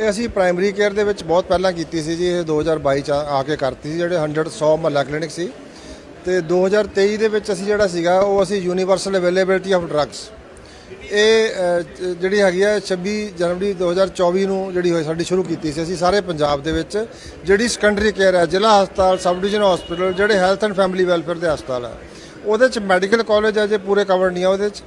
ਇਹ ਅਸੀਂ primary care ਦੇ ਵਿੱਚ ਬਹੁਤ ਪਹਿਲਾਂ ਕੀਤੀ ਸੀ ਜੀ, ਇਹ 2022 ਚ ਆ ਆ ਕੇ ਕਰਤੀ ਸੀ, ਜਿਹੜੇ 100 100 ਮਹੱਲਾ ਕਲੀਨਿਕ ਸੀ। ਤੇ 2023 ਦੇ ਵਿੱਚ ਅਸੀਂ ਜਿਹੜਾ ਸੀਗਾ, ਉਹ ਅਸੀਂ ਯੂਨੀਵਰਸਲ ਅਵੇਲੇਬਿਲਟੀ ਆਫ ਡਰੱਗਸ ਇਹ ਜਿਹੜੀ ਹੈਗੀ ਆ 26 ਜਨਵਰੀ 2024 ਨੂੰ ਜਿਹੜੀ ਹੋਈ, ਸਾਡੀ ਸ਼ੁਰੂ ਕੀਤੀ ਸੀ ਅਸੀਂ ਸਾਰੇ ਪੰਜਾਬ ਦੇ ਵਿੱਚ, ਜਿਹੜੀ ਸੈਕੰਡਰੀ ਕੇਅਰ ਹੈ, ਜ਼ਿਲ੍ਹਾ ਹਸਪਤਾਲ ਸਬ ਡਿਵੀਜ਼ਨ ਹਸਪੀਟਲ ਜਿਹੜੇ ਹੈਲਥ ਐਂਡ ਫੈਮਿਲੀ ਵੈਲਫੇਅਰ ਦੇ ਹਸਪਤਾਲ ਹੈ ਉਹਦੇ ਚ ਮੈਡੀਕਲ ਕਾਲਜ ਹੈ ਜੇ ਪੂਰੇ ਕਵਰ ਨਹੀਂ ਆ ਉਹਦੇ ਚ।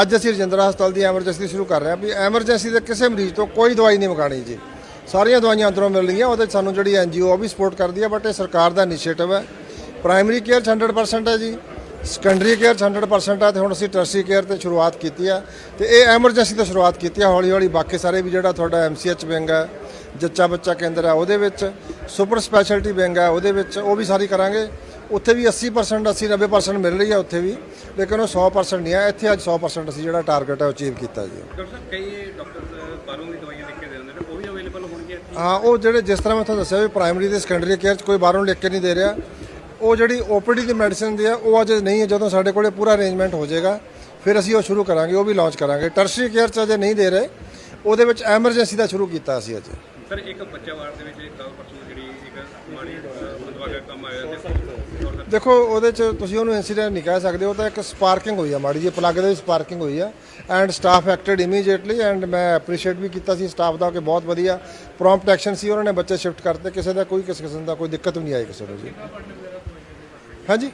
ਅੱਜ ਅਸੀਂ ਰਜਿੰਦਰਾ ਹਸਪਤਾਲ ਦੀ ਐਮਰਜੈਂਸੀ ਸ਼ੁਰੂ ਕਰ ਰਹੇ ਹਾਂ ਵੀ ਐਮਰਜੈਂਸੀ ਦੇ ਕਿਸੇ ਮਰੀਜ਼ ਤੋਂ ਕੋਈ ਦਵਾਈ ਨਹੀਂ ਮੰਗਾਣੀ ਜੀ। ਸਾਰੀਆਂ ਦਵਾਈਆਂ ਅੰਦਰੋਂ ਮਿਲਣਗੀਆਂ ਉਹਦੇ 'ਚ ਸਾਨੂੰ ਜਿਹੜੀ ਐਨਜੀਓ ਉਹ ਵੀ ਸਪੋਰਟ ਕਰਦੀ ਹੈ ਬਟ ਇਹ ਸਰਕਾਰ ਦਾ ਇਨੀਸ਼ੀਏਟਿਵ ਹੈ। ਪ੍ਰਾਇਮਰੀ ਕੇਅਰ 'ਚ 100% ਹੈ ਜੀ। ਸੈਕੰਡਰੀ ਕੇਅਰ 'ਚ 100% ਹੈ ਤੇ ਹੁਣ ਅਸੀਂ ਟਰਸੀ ਕੇਅਰ ਤੇ ਸ਼ੁਰੂਆਤ ਕੀਤੀ ਆ। ਤੇ ਇਹ ਐਮਰਜੈਂਸੀ ਤੋਂ ਸ਼ੁਰੂਆਤ ਕੀਤੀ ਆ, ਹੌਲੀ ਹੌਲੀ ਬਾਕੀ ਸਾਰੇ ਵੀ ਜਿਹੜਾ ਤੁਹਾਡਾ ਐਮਸੀਐਚ ਵਿੰਗ ਹੈ ਜੱਚਾ ਬੱਚਾ ਕੇਂਦਰ ਹੈ ਉਹਦੇ ਵਿੱਚ ਸੁਪਰ ਸਪੈਸ਼ਲਟੀ ਵਿੰਗ ਹੈ ਉਹਦੇ ਵਿੱਚ ਉਹ ਵੀ ਸਾਰੀ ਕਰਾਂਗੇ। ਉੱਥੇ ਵੀ 80% 80 90% ਮਿਲ ਰਹੀ ਹੈ ਉੱਥੇ ਵੀ ਲੇਕਿਨ ਉਹ 100% ਨਹੀਂ ਹੈ ਇੱਥੇ ਅੱਜ 100% ਅਸੀਂ ਜਿਹੜਾ ਟਾਰਗੇਟ ਹੈ ਉਹ ਅਚੀਵ ਕੀਤਾ ਜੀ। ਡਾਕਟਰ ਸਾਹਿਬ ਕਈ ਡਾਕਟਰ ਬਾਹਰੋਂ ਵੀ ਦਵਾਈਆਂ ਲਿਖ ਕੇ ਦੇ ਦਿੰਦੇ ਨੇ ਉਹ ਵੀ ਅਵੇਲੇਬਲ ਹੋਣਗੀਆਂ ਇੱਥੇ? ਹਾਂ ਉਹ ਜਿਹੜੇ ਜਿਸ ਤਰ੍ਹਾਂ ਮੈਂ ਤੁਹਾਨੂੰ ਦੱਸਿਆ ਵੀ ਪ੍ਰਾਇਮਰੀ ਤੇ ਸੈਕੰਡਰੀ ਕੇਅਰ 'ਚ ਕੋਈ ਬਾਹਰੋਂ ਲਿਖ ਕੇ ਨਹੀਂ ਦੇ ਰਿਹਾ। ਉਹ ਜਿਹੜੀ ਓਪੀਡੀ ਦੀ ਮੈਡੀਸਿਨ ਦੀ ਆ ਉਹ ਅਜੇ ਨਹੀਂ ਹੈ ਜਦੋਂ ਸਾਡੇ ਕੋਲੇ ਪੂਰਾ ਅਰੇਂਜਮੈਂਟ ਹੋ ਜਾਏਗਾ ਫਿਰ ਅਸੀਂ ਉਹ ਸ਼ੁਰੂ ਕਰਾਂਗੇ ਉਹ ਵੀ ਲਾਂਚ ਕਰਾਂਗੇ। ਟਰਸ਼ਰੀ ਕੇਅਰ 'ਚ ਅਜੇ ਨਹੀਂ ਦੇ ਰਹੇ ਉਹਦੇ ਵਿੱਚ ਐਮਰਜੈਂਸੀ ਦਾ ਸ਼ੁਰੂ ਕੀਤਾ ਅਸੀਂ ਅੱਜ। ਸਰ ਇੱਕ ਬੱਚਾ ਵਾਰਡ ਦੇ ਵਿੱਚ ਇੱਕ ਕੱਲ ਪਰਸੋਂ ਜਿਹੜੀ ਇੱਕ ਮਾੜੀ ਮਤਲਬ ਕੰਮ ਆਇਆ ਤੇ ਦੇਖੋ, ਉਹਦੇ 'ਚ ਤੁਸੀਂ ਉਹਨੂੰ ਇਨਸੀਡੈਂਟ ਨਹੀਂ ਕਹਿ ਸਕਦੇ, ਉਹ ਤਾਂ ਇੱਕ ਸਪਾਰਕਿੰਗ ਹੋਈ ਆ ਮਾੜੀ ਜੀ ਪਲੱਗ ਦੇ ਵਿੱਚ ਸਪਾਰਕਿੰਗ ਹੋਈ ਆ। And staff acted immediately and ਮੈਂ ਐਪਰੀਸ਼ੀਏਟ ਵੀ ਕੀਤਾ ਸੀ ਸਟਾਫ ਦਾ ਕਿ ਬਹੁਤ ਵਧੀਆ ਪ੍ਰੌਮਪਟ ਐਕਸ਼ਨ ਸੀ, ਉਹਨਾਂ ਨੇ ਬੱਚੇ ਸ਼ਿਫਟ ਕਰਤੇ, ਕਿਸੇ ਦਾ ਕੋਈ ਕਿਸੇ ਕਿਸਮ ਦਾ ਕੋਈ ਦਿੱਕਤ ਵੀ ਨਹੀਂ ਆਈ ਕਿਸੇ ਨੂੰ ਜੀ। ਹਾਂਜੀ।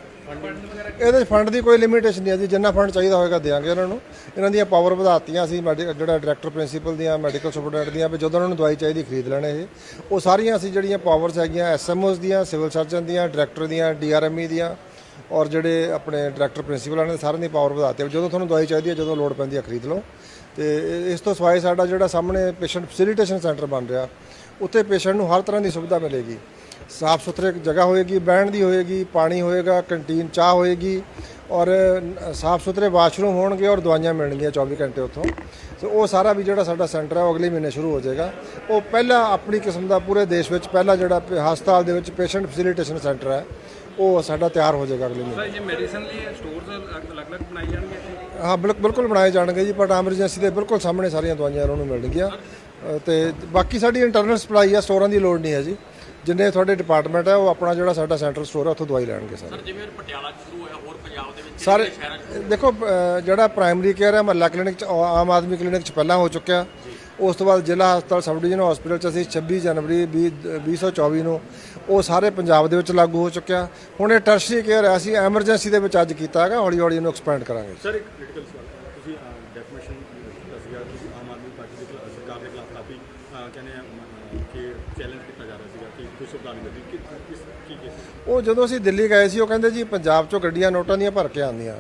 ਇਹਦੇ ਫੰਡ ਦੀ ਕੋਈ ਲਿਮਿਟੇਸ਼ਨ ਨਹੀਂ ਹੈ ਜੀ, ਜਿੰਨਾ ਫੰਡ ਚਾਹੀਦਾ ਹੋਏਗਾ ਦੇਵਾਂਗੇ ਉਹਨਾਂ ਨੂੰ। ਇਹਨਾਂ ਦੀਆਂ ਪਾਵਰ ਵਧਾਤੀਆਂ ਅਸੀਂ ਮੈਡੀ- ਜਿਹੜਾ ਡਾਇਰੈਕਟਰ ਪ੍ਰਿੰਸੀਪਲ ਦੀਆਂ ਮੈਡੀਕਲ ਸੁਪਰਡੈਂਟ ਦੀਆਂ, ਵੀ ਜਦੋਂ ਉਹਨਾਂ ਨੂੰ ਦਵਾਈ ਚਾਹੀਦੀ ਖਰੀਦ ਲੈਣੇ ਇਹ। ਉਹ ਸਾਰੀਆਂ ਅਸੀਂ ਜਿਹੜੀਆਂ ਪਾਵਰਸ ਹੈਗੀਆਂ ਐਸਐਮਓਸ ਦੀਆਂ ਸਿਵਲ ਸਰਜਨ ਦੀਆਂ ਡਾਇਰੈਕਟਰ ਦੀਆਂ ਡੀਆਰਐਮਈ ਦੀਆਂ, ਔਰ ਜਿਹੜੇ ਆਪਣੇ ਡਾਇਰੈਕਟਰ ਪ੍ਰਿੰਸੀਪਲ ਵਾਲਿਆਂ ਦੇ ਸਾਰਿਆਂ ਦੀ ਪਾਵਰ ਵਧਾਤੀ ਜਦੋਂ ਤੁਹਾਨੂੰ ਦਵਾਈ ਚਾਹੀਦੀ ਹੈ, ਜਦੋਂ ਲੋੜ ਪੈਂਦੀ ਹੈ, ਖਰੀਦ ਲਓ। ਤੇ ਇਸ ਤੋਂ ਸਿਵਾਏ ਸਾਡਾ ਜਿਹੜਾ ਸਾਹਮਣੇ ਪੇਸ਼ੈਂਟ ਫੈਸਿਲਿਟੇਸ਼ਨ ਸੈਂਟਰ ਬਣ ਰਿਹਾ, ਉੱਥੇ ਪੇਸ਼ੈਂਟ ਨੂੰ ਹਰ ਤਰ੍ਹਾਂ ਦੀ ਸੁਵਿਧਾ ਮਿਲੇਗੀ। ਸਾਫ਼ ਸੁਥਰੇ ਜਗ੍ਹਾ ਹੋਏਗੀ ਬਹਿਣ ਦੀ ਹੋਏਗੀ ਪਾਣੀ ਹੋਏਗਾ ਕੰਟੀਨ ਚਾਹ ਹੋਏਗੀ ਔਰ ਸਾਫ਼ ਸੁਥਰੇ ਵਾਸ਼ਰੂਮ ਹੋਣਗੇ ਔਰ ਦਵਾਈਆਂ ਮਿਲਣਗੀਆਂ 24 ਘੰਟੇ ਉੱਥੋਂ। ਸੋ ਉਹ ਸਾਰਾ ਵੀ ਜਿਹੜਾ ਸਾਡਾ ਸੈਂਟਰ ਹੈ ਉਹ ਅਗਲੇ ਮਹੀਨੇ ਸ਼ੁਰੂ ਹੋ ਜਾਏਗਾ। ਉਹ ਪਹਿਲਾ ਆਪਣੀ ਕਿਸਮ ਦਾ ਪੂਰੇ ਦੇਸ਼ ਵਿੱਚ ਪਹਿਲਾ ਜਿਹੜਾ ਹਸਪਤਾਲ ਦੇ ਵਿੱਚ ਪੇਸ਼ੈਂਟ ਫੈਸਿਲਿਟੇਸ਼ਨ ਸੈਂਟਰ ਹੈ ਉਹ ਸਾਡਾ ਤਿਆਰ ਹੋ ਜਾਏਗਾ ਅਗਲੇ ਮਹੀਨੇ। ਸਰ ਜੇ ਮੈਡੀਸਨ ਲਈ ਸਟੋਰਸ ਅਲੱਗ-ਅਲੱਗ ਬਣਾਏ ਜਾਣਗੇ ਹਾਂ ਬਿਲਕੁਲ ਬਿਲਕੁਲ ਬਣਾਏ ਜਾਣਗੇ ਜੀ ਬਟ ਐਮਰਜੈਂਸੀ ਦੇ ਬਿਲਕੁਲ ਸਾਹਮਣੇ ਸਾਰੀਆਂ ਦਵਾਈਆਂ ਉਹਨਾਂ ਨੂੰ ਮਿਲਣਗੀਆਂ। ਤੇ ਬਾਕੀ ਸਾਡੀ ਇੰਟਰਨਲ ਸਪਲਾਈ ਆ ਸਟੋਰਾਂ ਦੀ ਲੋੜ ਨਹੀਂ ਹੈ ਜੀ। ਜਿੰਨੇ ਤੁਹਾਡੇ ਡਿਪਾਰਟਮੈਂਟ ਹੈ ਉਹ ਆਪਣਾ ਜਿਹੜਾ ਸਾਡਾ ਸੈਂਟਰਲ ਸਟੋਰ ਹੈ ਉੱਥੋਂ ਦਵਾਈ ਲੈਣਗੇ ਸਾਰੇ। ਸਰ ਜਿਵੇਂ ਪਟਿਆਲਾ 'ਚ ਸ਼ੁਰੂ ਹੋਇਆ ਹੋਰ ਪੰਜਾਬ ਦੇ ਵਿੱਚ ਸਾਰੇ ਦੇਖੋ ਅ, ਜਿਹੜਾ ਪ੍ਰਾਇਮਰੀ ਕੇਅਰ ਹੈ ਮਹੱਲਾ ਕਲੀਨਿਕ ਚ ਆ- ਆਮ ਆਦਮੀ ਕਲੀਨਿਕ ਚ ਪਹਿਲਾਂ ਹੋ ਚੁੱਕਿਆ। ਉਸ ਤੋਂ ਬਾਅਦ ਜ਼ਿਲ੍ਹਾ ਹਸਪਤਾਲ ਸਬ ਡਿਵੀਜ਼ਨ ਹਸਪੀਟਲ ਚ ਅਸੀਂ 26 ਜਨਵਰੀ 20 2024 ਨੂੰ ਉਹ ਸਾਰੇ ਪੰਜਾਬ ਦੇ ਵਿੱਚ ਲਾਗੂ ਹੋ ਚੁੱਕਿਆ। ਹੁਣ ਇਹ ਟਰਸ਼ਰੀ ਕੇਅਰ ਹੈ ਅਸੀਂ ਐਮਰਜੈਂਸੀ ਦੇ ਵਿੱਚ ਅੱਜ ਕੀਤਾ ਹੈਗਾ ਹੌਲੀ ਹੌਲੀ ਇਹਨੂੰ ਐਕਸਪੈਂਡ ਕਰਾਂਗੇ। ਸਰ ਇੱਕ ਕ੍ਰਿਟੀਕਲ ਸਵਾਲ ਤੁਸੀਂ ਡੈਫੀਨੇਸ਼ਨ ਦੱਸਿਆ ਤੁਸੀਂ ਆਮ ਆਦਮੀ ਪਾਰਟੀ ਦੇ ਖਿਲਾਫ ਸਰਕਾਰ ਦੇ ਖਿਲਾਫ ਕਹਿੰਦੇ ਆ, ਅਹ, ਕਿ ਚੈਲੰਜ ਕੀਤਾ ਜਾ ਰਿਹਾ ਸੀਗਾ ਕਿ ਕੋਈ ਸੁਧਾਰ ਨਹੀਂ ਕਰਦੀ ਕਿ ਕਿਸ ਕੀ ਕੇਸ ਉਹ ਜਦੋਂ ਅਸੀਂ ਦਿੱਲੀ ਗਏ ਸੀ ਉਹ ਕਹਿੰਦੇ ਜੀ ਪੰਜਾਬ ਚੋਂ ਗੱਡੀਆਂ ਨੋਟਾਂ ਦੀਆਂ ਭਰ ਕੇ ਆਉਂਦੀਆਂ।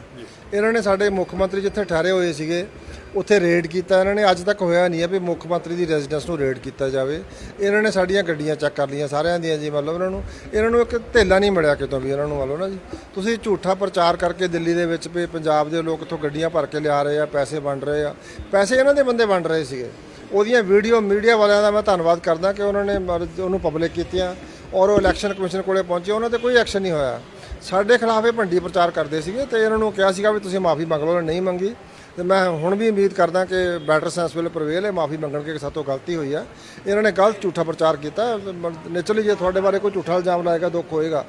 ਇਹਨਾਂ ਨੇ ਸਾਡੇ ਮੁੱਖ ਮੰਤਰੀ ਜਿੱਥੇ ਠਹਿਰੇ ਹੋਏ ਸੀਗੇ ਉੱਥੇ ਰੇਡ ਕੀਤਾ। ਇਹਨਾਂ ਨੇ ਅੱਜ ਤੱਕ ਹੋਇਆ ਨਹੀਂ ਹੈ ਵੀ ਮੁੱਖ ਮੰਤਰੀ ਦੀ ਰੈਜ਼ੀਡੈਂਸ ਨੂੰ ਰੇਡ ਕੀਤਾ ਜਾਵੇ। ਇਹਨਾਂ ਨੇ ਸਾਡੀਆਂ ਗੱਡੀਆਂ ਚੈੱਕ ਕਰ ਲਈਆਂ ਸਾਰਿਆਂ ਦੀਆਂ ਜੀ ਮਤਲਬ ਇਹਨਾਂ ਨੂੰ ਇਹਨਾਂ ਨੂੰ ਇੱਕ ਧੇਲਾ ਨਹੀਂ ਮਿਲਿਆ ਕਿਤੋਂ ਵੀ ਇਹਨਾਂ ਨੂੰ ਮਤਲਬ ਨਾ ਜੀ। ਤੁਸੀਂ ਝੂਠਾ ਪ੍ਰਚਾਰ ਕਰਕੇ ਦਿੱਲੀ ਦੇ ਵਿੱਚ ਵੀ ਪੰਜਾਬ ਦੇ ਲੋਕ ਇੱਥੋਂ ਗੱਡੀਆਂ ਭਰ ਕੇ ਲਿਆ ਰਹੇ ਆ ਪੈਸੇ ਵੰਡ ਰਹੇ ਆ। ਪੈਸੇ ਇਹਨਾਂ ਦੇ ਬੰਦੇ ਵੰਡ ਰਹੇ ਸੀਗੇ। ਉਹਦੀਆਂ ਵੀਡੀਓ ਮੀਡੀਆ ਵਾਲਿਆਂ ਦਾ ਮੈਂ ਧੰਨਵਾਦ ਕਰਦਾ ਕਿ ਉਹਨਾਂ ਨੇ ਉਹਨੂੰ ਪਬਲਿਕ ਕੀਤੀਆਂ ਔਰ ਉਹ ਇਲੈਕਸ਼ਨ ਕਮਿਸ਼ਨ ਕੋਲੇ ਪਹੁੰਚੇ। ਉਹਨਾਂ ਤੇ ਕੋਈ ਐਕਸ਼ਨ ਨਹੀਂ ਹੋਇਆ। ਸਾਡੇ ਖਿਲਾਫ ਇਹ ਭੰਡੀ ਪ੍ਰਚਾਰ ਕਰਦੇ ਸੀਗੇ ਤੇ ਇਹਨਾਂ ਨੂੰ ਕਿਹਾ ਸੀਗਾ ਵੀ ਤੁਸੀਂ ਮਾਫੀ ਮੰਗ ਲਓ ਨਹੀਂ ਮੰਗੀ। ਤੇ ਮੈਂ ਹੁਣ ਵੀ ਉਮੀਦ ਕਰਦਾ ਕਿ ਬੈਟਰ ਸੈਂਸ ਵੇਲੇ ਪ੍ਰਵੇਲ ਹੈ, ਮਾਫੀ ਮੰਗਣਗੇ ਕਿ ਸਾਤੋਂ ਗਲਤੀ ਹੋਈ ਆ। ਇਹਨਾਂ ਨੇ ਗਲਤ ਝੂਠਾ ਪ੍ਰਚਾਰ ਕੀਤਾ। ਨੇਚਰਲੀ ਜੇ ਤੁਹਾਡੇ ਬਾਰੇ ਕੋਈ ਝੂਠਾ ਇਲਜ਼ਾਮ ਲਾਏਗਾ, ਦੁੱਖ ਹੋਏਗਾ।